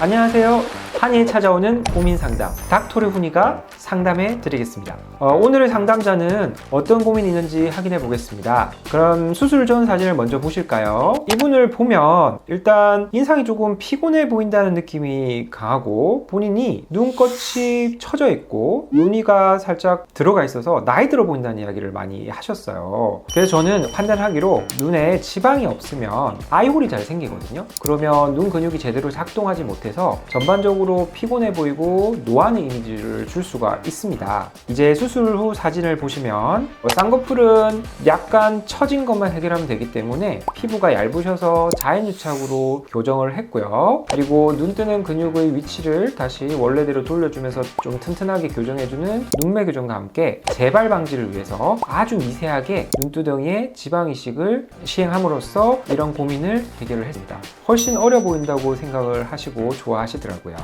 안녕하세요. 한일 찾아오는 고민 상담 닥토르 훈이가 상담해 드리겠습니다. 어, 오늘의 상담자는 어떤 고민이 있는지 확인해 보겠습니다. 그럼 수술 전 사진을 먼저 보실까요? 이분을 보면 일단 인상이 조금 피곤해 보인다는 느낌이 강하고 본인이 눈꽃이 처져 있고 눈이가 살짝 들어가 있어서 나이 들어 보인다는 이야기를 많이 하셨어요. 그래서 저는 판단하기로 눈에 지방이 없으면 아이홀이 잘 생기거든요. 그러면 눈 근육이 제대로 작동하지 못해서 전반적으로 피곤해 보이고 노안의 이미지를 줄 수가 있습니다. 이제 수술 후 사진을 보시면 뭐 쌍꺼풀은 약간 처진 것만 해결하면 되기 때문에 피부가 얇으셔서 자연유착으로 교정을 했고요. 그리고 눈 뜨는 근육의 위치를 다시 원래대로 돌려주면서 좀 튼튼하게 교정해주는 눈매 교정과 함께 재발 방지를 위해서 아주 미세하게 눈두덩이에 지방 이식을 시행함으로써 이런 고민을 해결을 했습니다. 훨씬 어려 보인다고 생각을 하시고 좋아하시더라고요.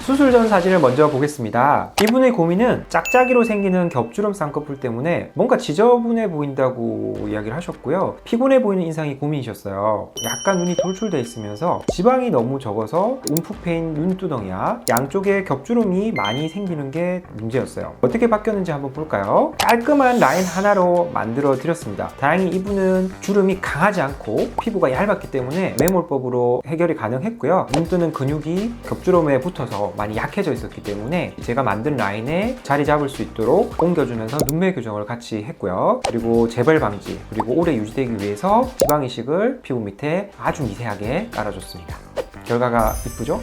수술 전 사진을 먼저 보겠습니다. 이분의 고민 은 짝짝이로 생기는 겹주름 쌍꺼풀 때문에 뭔가 지저분해 보인다고 이야기를 하셨고요. 피곤해 보이는 인상이 고민이셨어요. 약간 눈이 돌출돼 있으면서 지방이 너무 적어서 움푹 패인 눈두덩이와 양쪽에 겹주름이 많이 생기는 게 문제였어요. 어떻게 바뀌었는지 한번 볼까요? 깔끔한 라인 하나로 만들어 드렸습니다. 다행히 이분은 주름이 강하지 않고 피부가 얇았기 때문에 매몰법으로 해결이 가능했고요. 눈 뜨는 근육이 겹주름에 붙어서 많이 약해져 있었기 때문에 제가 만든 라인 에 자리 잡을 수 있도록 옮겨주면서 눈매 교정을 같이 했고요. 그리고 재발 방지 그리고 오래 유지되기 위해서 지방 이식을 피부 밑에 아주 미세하게 깔아줬습니다. 결과가 이쁘죠?